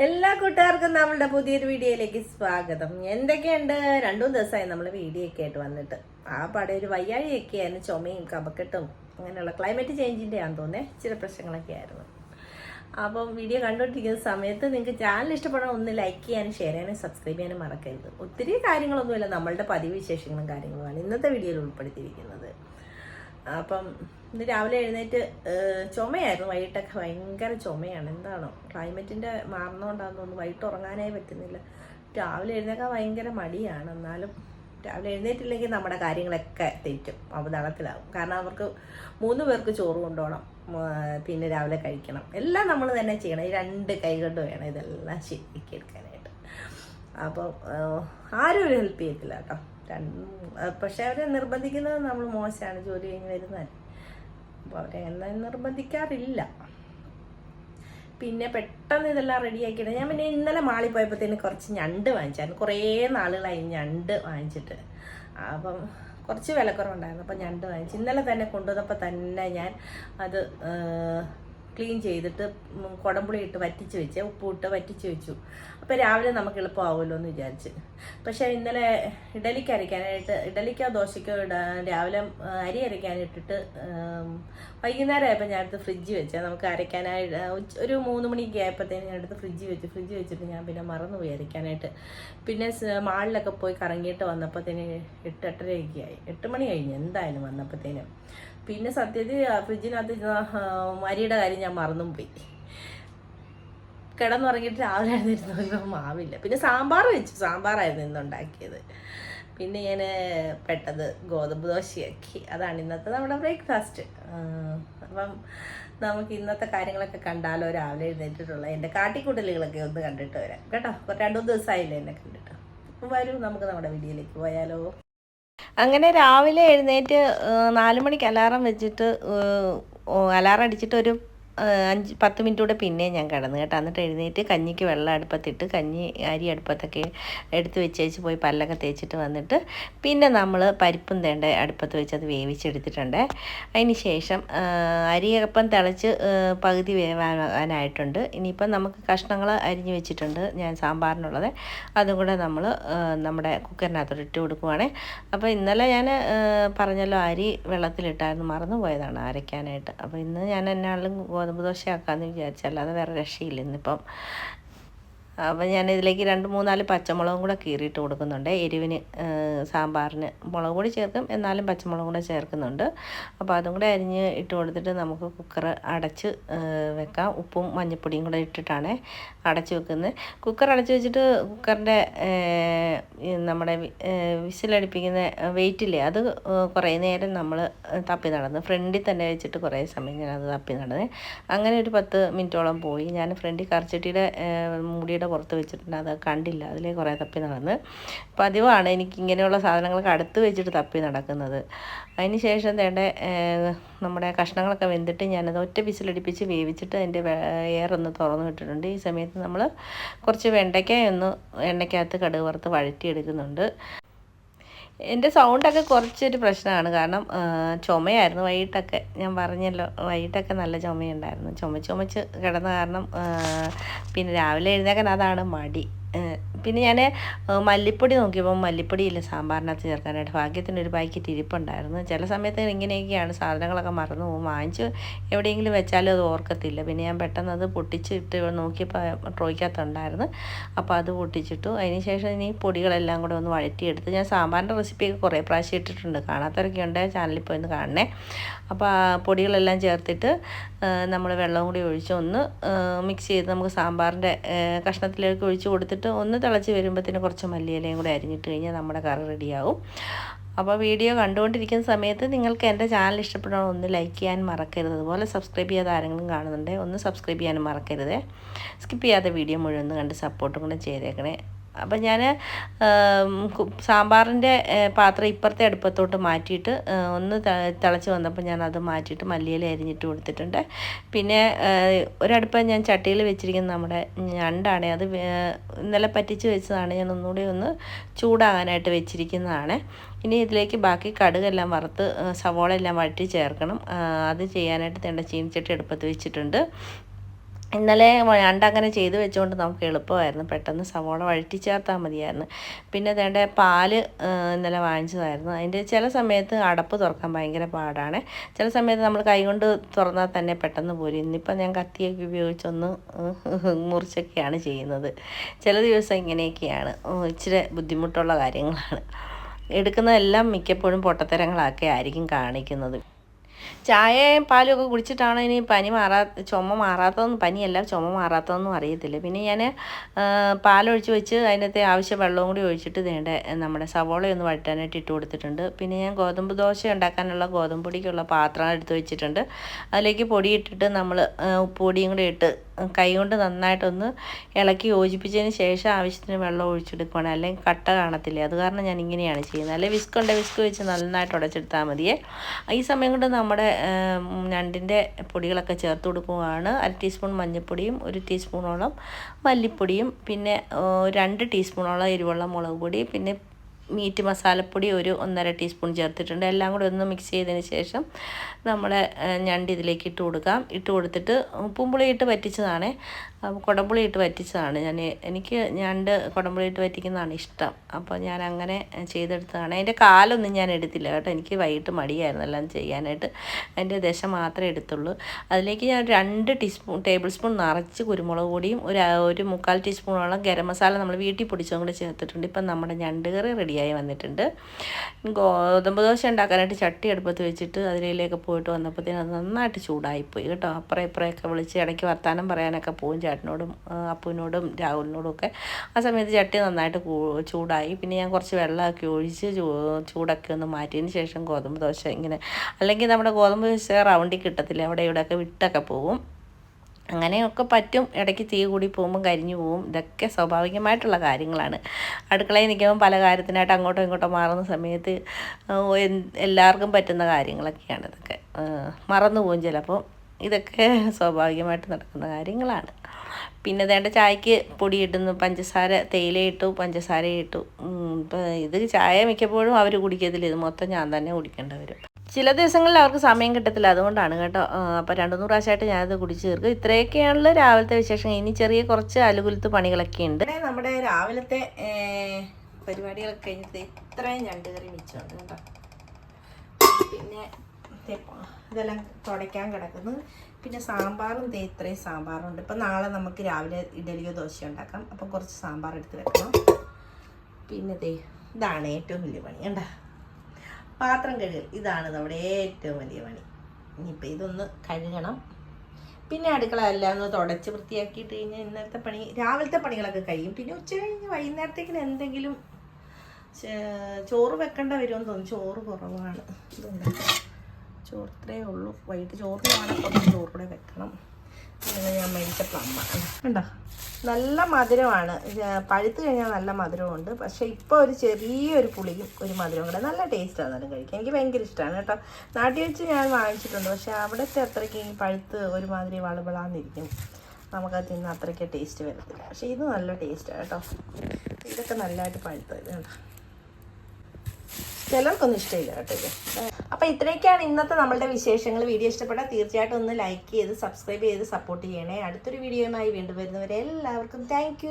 എല്ലാ കൂട്ടുകാർക്കും നമ്മളുടെ പുതിയൊരു വീഡിയോയിലേക്ക് സ്വാഗതം. എന്തൊക്കെയുണ്ട്? രണ്ടു ദിവസമായി നമ്മൾ വീഡിയോ ഒക്കെ ആയിട്ട് വന്നിട്ട്. ആ പടം ഒരു വയ്യാഴിയൊക്കെ ആയിരുന്നു. ചുമയും കപക്കെട്ടും അങ്ങനെയുള്ള ക്ലൈമറ്റ് ചേഞ്ചിന്റെ ആണെന്ന് തോന്നേ ചില പ്രശ്നങ്ങളൊക്കെ ആയിരുന്നു. അപ്പം വീഡിയോ കണ്ടുകൊണ്ടിരിക്കുന്ന സമയത്ത് നിങ്ങൾക്ക് ചാനൽ ഇഷ്ടപ്പെടാൻ ഒന്ന് ലൈക്ക് ചെയ്യാനും ഷെയർ ചെയ്യാനും സബ്സ്ക്രൈബ് ചെയ്യാനും മറക്കരുത്. ഒത്തിരി കാര്യങ്ങളൊന്നുമില്ല. നമ്മളുടെ പതിവ് വിശേഷങ്ങളും കാര്യങ്ങളുമാണ് ഇന്നത്തെ വീഡിയോയിൽ ഉൾപ്പെടുത്തിയിരിക്കുന്നത്. അപ്പം ഇന്ന് രാവിലെ എഴുന്നേറ്റ് ചുമയായിരുന്നു. വൈകിട്ടൊക്കെ ഭയങ്കര ചുമയാണ്. എന്താണോ? ക്ലൈമറ്റിന്റെ മാറുന്നതുകൊണ്ടാണെന്ന് തോന്നുന്നു. വൈകിട്ട് ഉറങ്ങാനേ പറ്റുന്നില്ല. രാവിലെ എഴുന്നേക്കാൻ ഭയങ്കര മടിയാണ്. എന്നാലും രാവിലെ എഴുന്നേറ്റില്ലെങ്കിൽ നമ്മുടെ കാര്യങ്ങളൊക്കെ തെറ്റും. അവതാളത്തിലാവും. കാരണം അവർക്ക് മൂന്ന് പേർക്ക് ചോറ് കൊണ്ടുപോകണം. പിന്നെ രാവിലെ കഴിക്കണം. എല്ലാം നമ്മൾ തന്നെ ചെയ്യണം. ഈ രണ്ട് കൈ കൊണ്ട് വേണം ഇതെല്ലാം ശരിയാക്കി എടുക്കാനായിട്ട്. അപ്പം ആരും ഒരു ഹെൽപ്പ് ചെയ്യത്തില്ല കേട്ടോ. പക്ഷെ അവരെ നിർബന്ധിക്കുന്നത് നമ്മൾ മോശമാണ് ജോലി കഴിഞ്ഞ് വരുന്നത് അപ്പോൾ അവരെ എന്നാലും നിർബന്ധിക്കാറില്ല. പിന്നെ പെട്ടെന്ന് ഇതെല്ലാം റെഡിയാക്കിയിട്ട് ഞാൻ പിന്നെ ഇന്നലെ മാളി പോയപ്പോഴത്തേന് കുറച്ച് ഞണ്ട് വാങ്ങിച്ചായിരുന്നു. കുറേ നാളുകളായി ഞണ്ട് വാങ്ങിച്ചിട്ട്. അപ്പം കുറച്ച് വിലക്കുറവുണ്ടായിരുന്നു. അപ്പം ഞണ്ട് വാങ്ങിച്ചു ഇന്നലെ തന്നെ കൊണ്ടുവന്നപ്പോൾ തന്നെ ഞാൻ അത് ക്ലീൻ ചെയ്തിട്ട് കുടംപുളി ഇട്ട് വറ്റിച്ച് വെച്ച് ഉപ്പിട്ട് വറ്റിച്ച് വെച്ചു. അപ്പോൾ രാവിലെ നമുക്ക് എളുപ്പമാവുമല്ലോ എന്ന് വിചാരിച്ച്. പക്ഷേ ഇന്നലെ ഇഡലിക്ക് അരയ്ക്കാനായിട്ട് ഇഡലിക്കോ ദോശയ്ക്കോ രാവിലെ അരി അരയ്ക്കാനിട്ടിട്ട് വൈകുന്നേരം ആയപ്പോൾ ഞാൻ അടുത്ത് ഫ്രിഡ്ജ് വെച്ചാൽ നമുക്ക് അരയ്ക്കാനായിട്ട് ഒരു മൂന്ന് മണിക്ക് ആയപ്പോഴത്തേന് ഞാൻ അടുത്ത് ഫ്രിഡ്ജ് വെച്ചു ഫ്രിഡ്ജ് വെച്ചിട്ട് ഞാൻ പിന്നെ മറന്നുപോയി അരയ്ക്കാനായിട്ട്. പിന്നെ മാളിലൊക്കെ പോയി കറങ്ങിയിട്ട് വന്നപ്പോഴത്തേന് എട്ട് എട്ടരയൊക്കെ ആയി. എട്ട് മണി കഴിഞ്ഞ് എന്തായാലും വന്നപ്പോഴത്തേനും പിന്നെ സത്യത്തിൽ ഫ്രിഡ്ജിനകത്ത് അരിയുടെ കാര്യം ഞാൻ മറന്നും പോയി കിടന്നുറങ്ങിയിട്ട് രാവിലെ എഴുന്നേറ്റ് മാവില്ല. പിന്നെ സാമ്പാർ വെച്ചു. സാമ്പാറായിരുന്നു ഇന്ന് ഉണ്ടാക്കിയത്. പിന്നെ ഞാൻ പെട്ടത് ഗോതമ്പ് ദോശയാക്കി. അതാണ് ഇന്നത്തെ നമ്മുടെ ബ്രേക്ക്ഫാസ്റ്റ്. അപ്പം നമുക്ക് ഇന്നത്തെ കാര്യങ്ങളൊക്കെ കണ്ടാലോ രാവിലെ എഴുന്നേറ്റിട്ടുള്ള. എന്റെ കാട്ടിക്കൂട്ടലുകളൊക്കെ ഒന്ന് കണ്ടിട്ട് വരാം. കേട്ടോ? രണ്ടു ദിവസമായില്ലേ എന്നെ കണ്ടിട്ട്. വരൂ നമുക്ക് നമ്മുടെ വീഡിയോയിലേക്ക് പോയാലോ. അങ്ങനെ രാവിലെ എഴുന്നേറ്റ് നാല് മണിക്ക് അലാറം വെച്ചിട്ട് അലാറം അടിച്ചിട്ട് ഒരു അഞ്ച് പത്ത് മിനിറ്റ് കൂടെ പിന്നെ ഞാൻ കിടന്നു കേട്ടോ. എന്നിട്ട് എഴുന്നേറ്റ് കഞ്ഞിക്ക് വെള്ളം അടുപ്പത്തിട്ട് കഞ്ഞി അരി അടുപ്പത്തൊക്കെ എടുത്ത് വെച്ചേച്ച് പോയി പല്ലൊക്കെ തേച്ചിട്ട് വന്നിട്ട് പിന്നെ നമ്മൾ പരിപ്പും തേണ്ട അടുപ്പത്ത് വെച്ച് അത് വേവിച്ചെടുത്തിട്ടുണ്ട്. അതിന് ശേഷം അരിയപ്പം തിളച്ച് പകുതി വേവാനായിട്ടുണ്ട്. ഇനിയിപ്പം നമുക്ക് കഷ്ണങ്ങൾ അരിഞ്ഞ് വെച്ചിട്ടുണ്ട് ഞാൻ സാമ്പാറിനുള്ളത്. അതും കൂടെ നമ്മൾ നമ്മുടെ കുക്കറിനകത്തോട്ട് ഇട്ട് കൊടുക്കുവാണേ. അപ്പോൾ ഇന്നലെ ഞാൻ പറഞ്ഞല്ലോ അരി വെള്ളത്തിലിട്ടായിരുന്നു മറന്നു പോയതാണ് അരയ്ക്കാനായിട്ട്. അപ്പോൾ ഇന്ന് ഞാൻ എന്നാളും ഗോതമ്പ് ദോശ ആക്കാമെന്ന് വിചാരിച്ചു അല്ലാതെ വേറെ രക്ഷയില്ല. ഇന്നിപ്പം അപ്പോൾ ഞാൻ ഇതിലേക്ക് രണ്ട് മൂന്നാൽ പച്ചമുളകും കൂടെ കീറിയിട്ട് കൊടുക്കുന്നുണ്ട്. എരിവിന് സാമ്പാറിന് മുളക് പൊടി ചേർക്കും എന്നാലും പച്ചമുളകും കൂടെ ചേർക്കുന്നുണ്ട്. അപ്പോൾ അതും കൂടെ അരിഞ്ഞ് ഇട്ട് കൊടുത്തിട്ട് നമുക്ക് കുക്കർ അടച്ച് വെക്കാം. ഉപ്പും മഞ്ഞൾപ്പൊടിയും കൂടെ ഇട്ടിട്ടാണ് അടച്ച് വെക്കുന്നത്. കുക്കർ അടച്ച് വെച്ചിട്ട് കുക്കറിന്റെ നമ്മുടെ വിസിലടിപ്പിക്കുന്ന വെയിറ്റില്ലേ അത് കുറേ നേരം നമ്മൾ തപ്പി നടന്ന് ഫ്രണ്ടിൽ തന്നെ വെച്ചിട്ട് കുറേ സമയം ഞാനത് തപ്പി നടന്നേ അങ്ങനെ ഒരു പത്ത് മിനിറ്റോളം പോയി. ഞാൻ ഫ്രണ്ടിൽ കറിച്ചട്ടിയുടെ മൂടിയുടെ പുറത്ത് വെച്ചിട്ടുണ്ട്. അത് കണ്ടില്ല. അതിലേ കുറേ തപ്പി നടന്ന്. പതിവാണ് എനിക്ക് ഇങ്ങനെയുള്ള സാധനങ്ങളൊക്കെ അടുത്ത് വെച്ചിട്ട് തപ്പി നടക്കുന്നത്. അതിന് ശേഷം തേണ്ട നമ്മുടെ കഷ്ണങ്ങളൊക്കെ വെന്തിട്ട് ഞാനത് ഒറ്റ വിസിലടിപ്പിച്ച് വേവിച്ചിട്ട് അതിന്റെ എയറൊന്ന് തുറന്നു വിട്ടിട്ടുണ്ട്. ഈ സമയത്ത് നമ്മൾ കുറച്ച് വെണ്ടയ്ക്ക ഒന്ന് എണ്ണയ്ക്കകത്ത് കടുക് വറുത്ത് വഴറ്റിയെടുക്കുന്നുണ്ട്. എന്റെ സൗണ്ടൊക്കെ കുറച്ചൊരു പ്രശ്നമാണ്. കാരണം ചുമയായിരുന്നു വൈകിട്ടൊക്കെ. ഞാൻ പറഞ്ഞല്ലോ വൈകിട്ടൊക്കെ നല്ല ചുമയുണ്ടായിരുന്നു. ചുമ ചുമച്ച് കിടന്ന കാരണം പിന്നെ രാവിലെ എഴുന്നേക്കാൻ അതാണ് മടി. പിന്നെ ഞാൻ മല്ലിപ്പൊടി നോക്കിയപ്പോൾ മല്ലിപ്പൊടി ഇല്ല സാമ്പാറിനകത്ത് ചേർക്കാനായിട്ട്. ഭാഗ്യത്തിന് ഒരു പാക്കറ്റ് ഇരിപ്പുണ്ടായിരുന്നു. ചില സമയത്ത് ഇങ്ങനെയൊക്കെയാണ് സാധനങ്ങളൊക്കെ മറന്നു പോകും. വാങ്ങിച്ച് എവിടെയെങ്കിലും വെച്ചാലും അത് ഓർക്കത്തില്ല. പിന്നെ ഞാൻ പെട്ടെന്ന് അത് പൊട്ടിച്ചിട്ട് നോക്കിയപ്പോൾ ട്രോയ്ക്കകത്തുണ്ടായിരുന്നു. അപ്പോൾ അത് പൊട്ടിച്ചിട്ടു. അതിന് ശേഷം ഇനി പൊടികളെല്ലാം കൂടെ ഒന്ന് വഴറ്റിയെടുത്ത് ഞാൻ സാമ്പാറിന്റെ റെസിപ്പിയൊക്കെ കുറേ പ്രാവശ്യം ഇട്ടിട്ടുണ്ട്. കാണാത്തവരൊക്കെ ഉണ്ട് ചാനലിൽ പോയി ഒന്ന് കാണണേ. അപ്പോൾ പൊടികളെല്ലാം ചേർത്തിട്ട് നമ്മൾ വെള്ളം കൂടി ഒഴിച്ച് ഒന്ന് മിക്സ് ചെയ്ത് നമുക്ക് സാമ്പാറിന്റെ കഷ്ണത്തിലേക്ക് ഒഴിച്ച് കൊടുത്തിട്ട് ഒന്ന് തിളച്ച് വരുമ്പോഴത്തേന് കുറച്ച് മല്ലിയിലയും കൂടെ അരിഞ്ഞിട്ട് കഴിഞ്ഞാൽ നമ്മുടെ കറി റെഡിയാവും. അപ്പോൾ വീഡിയോ കണ്ടുകൊണ്ടിരിക്കുന്ന സമയത്ത് നിങ്ങൾക്ക് എന്റെ ചാനൽ ഇഷ്ടപ്പെടണം ഒന്ന് ലൈക്ക് ചെയ്യാൻ മറക്കരുത്. അതുപോലെ സബ്സ്ക്രൈബ് ചെയ്യാതെ ആരെങ്കിലും കാണുന്നുണ്ടെങ്കിൽ ഒന്ന് സബ്സ്ക്രൈബ് ചെയ്യാനും മറക്കരുത്. സ്കിപ്പ് ചെയ്യാതെ വീഡിയോ മുഴുവൻ കണ്ട് സപ്പോർട്ടും കൂടെ ചെയ്തേക്കണേ. അപ്പം ഞാൻ സാമ്പാറിന്റെ പാത്രം ഇപ്പുറത്തെ അടുപ്പത്തോട്ട് മാറ്റിയിട്ട് ഒന്ന് തിളച്ച് വന്നപ്പോൾ ഞാൻ അത് മാറ്റിയിട്ട് മല്ലിയില അരിഞ്ഞിട്ട് കൊടുത്തിട്ടുണ്ട്. പിന്നെ ഒരടുപ്പം ഞാൻ ചട്ടിയിൽ വെച്ചിരിക്കുന്ന നമ്മുടെ ഞണ്ടാണ് അത് ഇന്നലെ പറ്റിച്ച് വെച്ചതാണ് ഞാൻ ഒന്നുകൂടി ഒന്ന് ചൂടാകാനായിട്ട് വെച്ചിരിക്കുന്നതാണ്. ഇനി ഇതിലേക്ക് ബാക്കി കടുകെല്ലാം വറുത്ത് സവോള എല്ലാം വഴറ്റി ചേർക്കണം. അത് ചെയ്യാനായിട്ട് തേണ്ട ചീനിച്ചട്ടി അടുപ്പത്ത് വെച്ചിട്ടുണ്ട്. ഇന്നലെ ഞണ്ട് അങ്ങനെ ചെയ്ത് വെച്ചുകൊണ്ട് നമുക്ക് എളുപ്പമായിരുന്നു. പെട്ടെന്ന് സവോള വഴറ്റി ചേർത്താൽ മതിയായിരുന്നു. പിന്നെ വേണ്ട പാൽ ഇന്നലെ വാങ്ങിച്ചതായിരുന്നു. അതിന്റെ ചില സമയത്ത് അടപ്പ് തുറക്കാൻ ഭയങ്കര പാടാണ്. ചില സമയത്ത് നമ്മൾ കൈകൊണ്ട് തുറന്നാൽ തന്നെ പെട്ടെന്ന് പോരും. ഇന്നിപ്പോൾ ഞാൻ കത്തിയൊക്കെ ഉപയോഗിച്ചൊന്ന് മുറിച്ചൊക്കെയാണ് ചെയ്യുന്നത്. ചില ദിവസം ഇങ്ങനെയൊക്കെയാണ്. ഇച്ചിരി ബുദ്ധിമുട്ടുള്ള കാര്യങ്ങളാണ്. എടുക്കുന്നതെല്ലാം മിക്കപ്പോഴും പൊട്ടത്തരങ്ങളൊക്കെ ആയിരിക്കും കാണിക്കുന്നത്. ചായയും പാലും ഒക്കെ കുടിച്ചിട്ടാണ് ഇനി പനി മാറാ ചുമ മാറാത്തതെന്ന് പനിയല്ല ചുമ മാറാത്തതെന്നും അറിയത്തില്ല. പിന്നെ ഞാൻ പാലൊഴിച്ച് വെച്ച് അതിനകത്തെ ആവശ്യ വെള്ളവും കൂടി ഒഴിച്ചിട്ട് വേണ്ട നമ്മുടെ സവോള ഒന്ന് വഴറ്റാനായിട്ട് ഇട്ട് കൊടുത്തിട്ടുണ്ട്. പിന്നെ ഞാൻ ഗോതമ്പ് ദോശ ഉണ്ടാക്കാനുള്ള ഗോതമ്പ് പൊടിക്കുള്ള പാത്രം എടുത്ത് വെച്ചിട്ടുണ്ട്. അതിലേക്ക് പൊടി ഇട്ടിട്ട് നമ്മൾ ഉപ്പുപൊടിയും കൂടി ഇട്ട് കൈ കൊണ്ട് നന്നായിട്ടൊന്ന് ഇളക്കി യോജിപ്പിച്ചതിന് ശേഷം ആവശ്യത്തിന് വെള്ളം ഒഴിച്ചെടുക്കുകയാണ് അല്ലെങ്കിൽ കട്ട കാണത്തില്ല? അത് കാരണം ഞാൻ ഇങ്ങനെയാണ് ചെയ്യുന്നത്. അല്ലെങ്കിൽ വിസ്ക് ഉണ്ട് വിസ്ക് വെച്ച് നന്നായിട്ട് ഉടച്ചെടുത്താൽ മതിയേ. ഈ സമയം കൊണ്ട് നമ്മുടെ ഞണ്ടിന്റെ പൊടികളൊക്കെ ചേർത്ത് കൊടുക്കുകയാണ് അര ടീസ്പൂൺ മഞ്ഞൾപ്പൊടിയും ഒരു ടീസ്പൂണോളം മല്ലിപ്പൊടിയും പിന്നെ രണ്ട് ടീസ്പൂണോളം എരിവുള്ള മുളക് പൊടി പിന്നെ മീറ്റ് മസാലപ്പൊടി ഒരു ഒന്നര ടീസ്പൂൺ ചേർത്തിട്ടുണ്ട്. എല്ലാം കൂടി ഒന്ന് മിക്സ് ചെയ്തതിന് ശേഷം നമ്മൾ ഞണ്ട് ഇതിലേക്ക് ഇട്ട് കൊടുക്കാം. ഇട്ട് കൊടുത്തിട്ട് ഉപ്പും പുളി ഇട്ട് വറ്റിച്ചതാണ്. കുടംപുളി ഇട്ട് വറ്റിച്ചതാണ്. ഞാൻ എനിക്ക് ഞണ്ട് കുടംപുളി ഇട്ട് വറ്റിക്കുന്നതാണ് ഇഷ്ടം. അപ്പോൾ ഞാൻ അങ്ങനെ ചെയ്തെടുത്തതാണ്. അതിന്റെ കാലൊന്നും ഞാൻ എടുത്തില്ല കേട്ടോ. എനിക്ക് വൈകിട്ട് മടിയായിരുന്നു എല്ലാം ചെയ്യാനായിട്ട്. അതിന്റെ ദശ മാത്രമേ എടുത്തുള്ളൂ. അതിലേക്ക് ഞാൻ രണ്ട് ടീസ്പൂൺ ടേബിൾ സ്പൂൺ നിറച്ച് കുരുമുളക് പൊടിയും ഒരു ഒരു മുക്കാൽ ടീസ്പൂണോളം ഗരം മസാല നമ്മൾ വീട്ടിൽ പൊടിച്ചതും കൂടി ചേർത്തിട്ടുണ്ട്. ഇപ്പം നമ്മുടെ ഞണ്ട് കറി റെഡിയായി വന്നിട്ടുണ്ട്. ഗോതമ്പ് ദോശ ഉണ്ടാക്കാനായിട്ട് ചട്ടി അടുപ്പത്ത് വെച്ചിട്ട് അതിലേക്ക് പോയിട്ട് വന്നപ്പോഴത്തേനും അത് നന്നായിട്ട് ചൂടായിപ്പോയി കേട്ടോ. അപ്പുറം ഇപ്പുറമൊക്കെ വിളിച്ച് ഇടയ്ക്ക് വർത്താനം പറയാനൊക്കെ പോവും ചേട്ടനോടും അപ്പുവിനോടും രാഹുലിനോടും ഒക്കെ. ആ സമയത്ത് ചട്ടി നന്നായിട്ട് ചൂടായി. പിന്നെ ഞാൻ കുറച്ച് വെള്ളമൊക്കെ ഒഴിച്ച് ചൂടൊക്കെ ഒന്ന് മാറ്റിയതിന് ശേഷം ഗോതമ്പ് ദോശ ഇങ്ങനെ അല്ലെങ്കിൽ നമ്മുടെ ഗോതമ്പ് ദോശ റൗണ്ടിൽ കിട്ടത്തില്ല. അവിടെ ഇവിടെയൊക്കെ വിട്ടൊക്കെ പോവും അങ്ങനെയൊക്കെ പറ്റും. ഇടയ്ക്ക് തീ കൂടി പോകുമ്പോൾ കരിഞ്ഞു പോവും ഇതൊക്കെ സ്വാഭാവികമായിട്ടുള്ള കാര്യങ്ങളാണ്. അടുക്കളയിൽ നിൽക്കുമ്പോൾ പല കാര്യത്തിനായിട്ട് അങ്ങോട്ടോ ഇങ്ങോട്ടോ മാറുന്ന സമയത്ത് എല്ലാവർക്കും പറ്റുന്ന കാര്യങ്ങളൊക്കെയാണ് ഇതൊക്കെ. മറന്നു പോകും ചിലപ്പോൾ. ഇതൊക്കെ സ്വാഭാവികമായിട്ട് നടക്കുന്ന കാര്യങ്ങളാണ്. പിന്നെ വേണ്ട ചായക്ക് പൊടി ഇടുന്നു. പഞ്ചസാര തേയില ഇട്ടു പഞ്ചസാര ഇട്ടു. ഇത് ചായ മിക്കപ്പോഴും അവർ കുടിക്കത്തില്ല. ഇത് മൊത്തം ഞാൻ തന്നെ കുടിക്കേണ്ടി വരും. ചില ദിവസങ്ങളിൽ അവർക്ക് സമയം കിട്ടത്തില്ല. അതുകൊണ്ടാണ് കേട്ടോ. അപ്പോൾ രണ്ടു മൂന്ന് പ്രാവശ്യമായിട്ട് ഞാനത് കുടിച്ച് തീർക്കും. ഇത്രയൊക്കെയാണല്ലോ രാവിലത്തെ വിശേഷം ഇനി ചെറിയ കുറച്ച് അലുകുലത്ത് പണികളൊക്കെ ഉണ്ട്. നമ്മുടെ രാവിലത്തെ പരിപാടികളൊക്കെ കഴിഞ്ഞിട്ട് ഇത്രയും ഞണ്ട് കറി മിച്ചമുണ്ട് പിന്നെ ഇതെല്ലാം തുടയ്ക്കാൻ കിടക്കുന്നു. പിന്നെ സാമ്പാറും ദേ ഇത്രയും സാമ്പാറുണ്ട്. ഇപ്പം നാളെ നമുക്ക് രാവിലെ ഇഡലിയോ ദോശയോ ഉണ്ടാക്കാം. അപ്പം കുറച്ച് സാമ്പാർ എടുത്ത് വെക്കണം. പിന്നെ ദേ ഇതാണ് ഏറ്റവും വലിയ പണി. കണ്ട? പാത്രം കഴുകൽ. ഇതാണ് നമ്മുടെ ഏറ്റവും വലിയ പണി. ഇനിയിപ്പോൾ ഇതൊന്ന് കഴുകണം. പിന്നെ അടുക്കള എല്ലാം ഒന്ന് തുടച്ച് വൃത്തിയാക്കിയിട്ട് കഴിഞ്ഞാൽ ഇന്നത്തെ പണി രാവിലത്തെ പണികളൊക്കെ കഴിയും. പിന്നെ ഉച്ച കഴിഞ്ഞ് വൈകുന്നേരത്തേക്കിന് എന്തെങ്കിലും ചോറ് വെക്കേണ്ട വരുമെന്ന് തോന്നുന്നു. ചോറ് കുറവാണ്. ഇതുണ്ട്. ചോറ് ഇത്രേ ഉള്ളൂ. വൈകിട്ട് ചോറ് വേണം. കുറച്ച് ചോറ് കൂടെ വെക്കണം. ഞാൻ മേടിച്ച പ്ലമ്മ ഉണ്ടോ നല്ല മധുരമാണ്. പഴുത്ത് കഴിഞ്ഞാൽ നല്ല മധുരമുണ്ട്. പക്ഷേ ഇപ്പോൾ ഒരു ചെറിയൊരു പുളിയും ഒരു മധുരവും കൂടെ നല്ല ടേസ്റ്റാണ് എന്നാലും കഴിക്കാൻ. എനിക്ക് ഭയങ്കര ഇഷ്ടമാണ് കേട്ടോ. നാട്ടിൽ വെച്ച് ഞാൻ വാങ്ങിച്ചിട്ടുണ്ട്. പക്ഷേ അവിടുത്തെ അത്രയ്ക്ക് ഈ പഴുത്ത് ഒരുമാതിരി വളവിളാന്നിരിക്കും. നമുക്കത് തിന്ന് അത്രയ്ക്ക് ടേസ്റ്റ് വരത്തില്ല. പക്ഷേ ഇത് നല്ല ടേസ്റ്റാണ് കേട്ടോ. ഇതൊക്കെ നല്ലതായിട്ട് പഴുത്തത് കണ്ടോ ചിലർക്കൊന്നും ഇഷ്ടമില്ല കേട്ടോ ഇത്. അപ്പോൾ ഇത്രയൊക്കെയാണ് ഇന്നത്തെ നമ്മളുടെ വിശേഷങ്ങൾ. വീഡിയോ ഇഷ്ടപ്പെട്ടാൽ തീർച്ചയായിട്ടും ഒന്ന് ലൈക്ക് ചെയ്ത് സബ്സ്ക്രൈബ് ചെയ്ത് സപ്പോർട്ട് ചെയ്യണേ. അടുത്തൊരു വീഡിയോയുമായി വീണ്ടും വരുന്നവരെ എല്ലാവർക്കും താങ്ക്